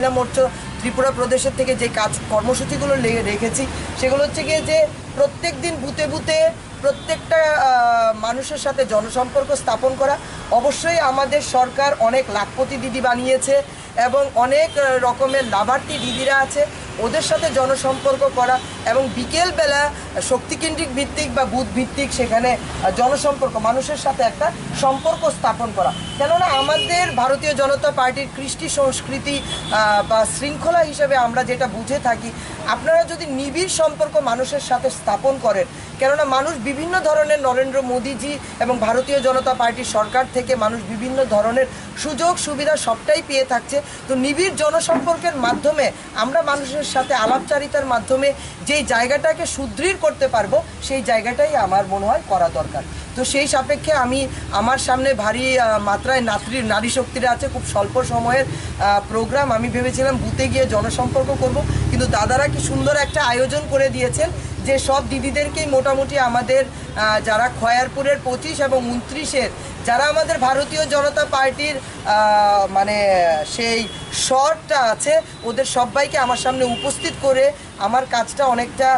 মহিলা মোর্চা ত্রিপুরা প্রদেশের থেকে যে কাজ কর্মসূচিগুলো রেখেছি, সেগুলো হচ্ছে গিয়ে যে প্রত্যেক দিন বুথে বুথে প্রত্যেকটা মানুষের সাথে জনসম্পর্ক স্থাপন করা। অবশ্যই আমাদের সরকার অনেক লাখপতি দিদি বানিয়েছে এবং অনেক রকমের লাভার্থী দিদিরা আছে। ওদের সাথে জনসম্পর্ক করা এবং বিকেলবেলা শক্তিকেন্দ্রিক ভিত্তিক বা বুথ ভিত্তিক সেখানে জনসম্পর্ক, মানুষের সাথে একটা সম্পর্ক স্থাপন করা। কেননা আমাদের ভারতীয় জনতা পার্টির কৃষ্টি সংস্কৃতি বা শৃঙ্খলা হিসেবে আমরা যেটা বুঝে থাকি, আপনারা যদি নিবিড় সম্পর্ক মানুষের সাথে স্থাপন করেন, কেননা মানুষ বিভিন্ন ধরনের নরেন্দ্র মোদীজি এবং ভারতীয় জনতা পার্টির সরকার থেকে মানুষ বিভিন্ন ধরনের সুযোগ সুবিধা সবটাই পেয়ে থাকছে, তো নিবিড় জনসম্পর্কের মাধ্যমে আমরা মানুষের সাথে আলাপচারিতার মাধ্যমে যেই জায়গাটাকে সুদৃঢ় করতে পারব, সেই জায়গাটাই আমার মনে হয় করা দরকার। তো সেই সাপেক্ষে আমি আমার সামনে ভারী মাত্রায় নাত্রী নারী শক্তিরা আছে, খুব স্বল্প সময়ের প্রোগ্রাম আমি ভেবেছিলাম, বুথে গিয়ে জনসম্পর্ক করব। কিন্তু দাদারা কি সুন্দর একটা আয়োজন করে দিয়েছেন যে সব দিদিদেরকেই মোটামুটি আমাদের যারা খয়ারপুরের পঁচিশ এবং উনত্রিশের, যারা আমাদের ভারতীয় জনতা পার্টির মানে সেই শর্টটা আছে, ওদের সবাইকে আমার সামনে উপস্থিত করে আমার কাজটা অনেকটা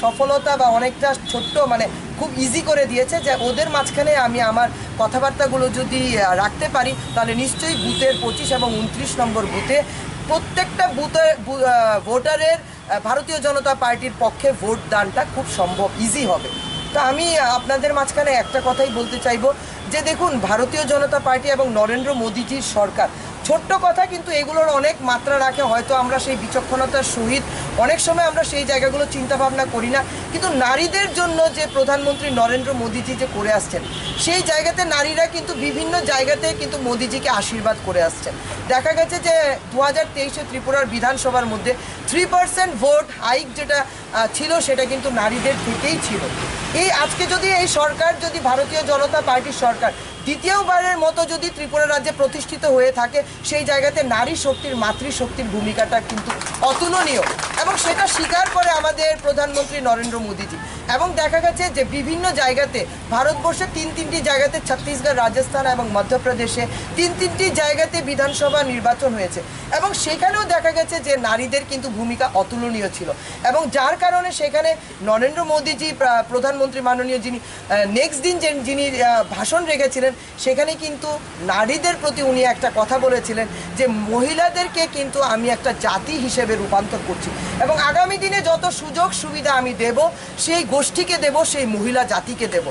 সফলতা বা অনেকটা ছোট্ট মানে খুব ইজি করে দিয়েছে যে ওদের মাঝখানে আমি আমার কথাবার্তাগুলো যদি রাখতে পারি, তাহলে নিশ্চয়ই বুথের পঁচিশ এবং উনত্রিশ নম্বর বুথে প্রত্যেকটা বুথে ভোটারের ভারতীয় জনতা পার্টির পক্ষে ভোট দানটা খুব সম্ভব ইজি হবে। তো আমি আপনাদের মাঝখানে একটা কথাই বলতে চাইব, যে দেখুন, ভারতীয় জনতা পার্টি এবং নরেন্দ্র মোদীজির সরকার, ছোট্ট কথা কিন্তু এগুলোর অনেক মাত্রা রাখে, হয়তো আমরা সেই বিচক্ষণতার সহিত অনেক সময় আমরা সেই জায়গাগুলো চিন্তা ভাবনা করি না, কিন্তু নারীদের জন্য যে প্রধানমন্ত্রী নরেন্দ্র মোদীজি যে করে আসছেন, সেই জায়গাতে নারীরা কিন্তু বিভিন্ন জায়গাতে কিন্তু মোদীজিকে আশীর্বাদ করে আসছেন। দেখা গেছে যে দু হাজার তেইশে ত্রিপুরার বিধানসভার মধ্যে থ্রি পার্সেন্ট ভোট হাইক যেটা ছিল সেটা কিন্তু নারীদের থেকেই ছিল। এই আজকে যদি এই সরকার, যদি ভারতীয় জনতা পার্টির সরকার দ্বিতীয়বারের মতো যদি ত্রিপুরা রাজ্যে প্রতিষ্ঠিত হয়ে থাকে, সেই জায়গাতে নারী শক্তির, মাতৃশক্তির ভূমিকাটা কিন্তু অতুলনীয়। এবং সেটা স্বীকার করে আমাদের প্রধানমন্ত্রী নরেন্দ্র মোদীজি। এবং দেখা গেছে যে বিভিন্ন জায়গাতে ভারতবর্ষে তিন তিনটি জায়গাতে ছত্তিশগড়, রাজস্থান এবং মধ্যপ্রদেশে তিন তিনটি জায়গাতে বিধানসভা নির্বাচন হয়েছে। এবং সেখানেও দেখা গেছে যে নারীদের কিন্তু ভূমিকা অতুলনীয় ছিল। এবং যার কারণে সেখানে নরেন্দ্র মোদীজি প্রধানমন্ত্রী মাননীয় যিনি নেক্সট দিন যিনি ভাষণ রেখেছিলেন, সেখানে কিন্তু নারীদের প্রতি উনি একটা কথা বলেছিলেন যে মহিলাদেরকে কিন্তু আমি একটা জাতি হিসেবে রূপান্তর করছি। এবং আগামী দিনে যত সুযোগ সুবিধা আমি দেব, সেই গোষ্ঠীকে দেব সেই মহিলা জাতিকে দেব।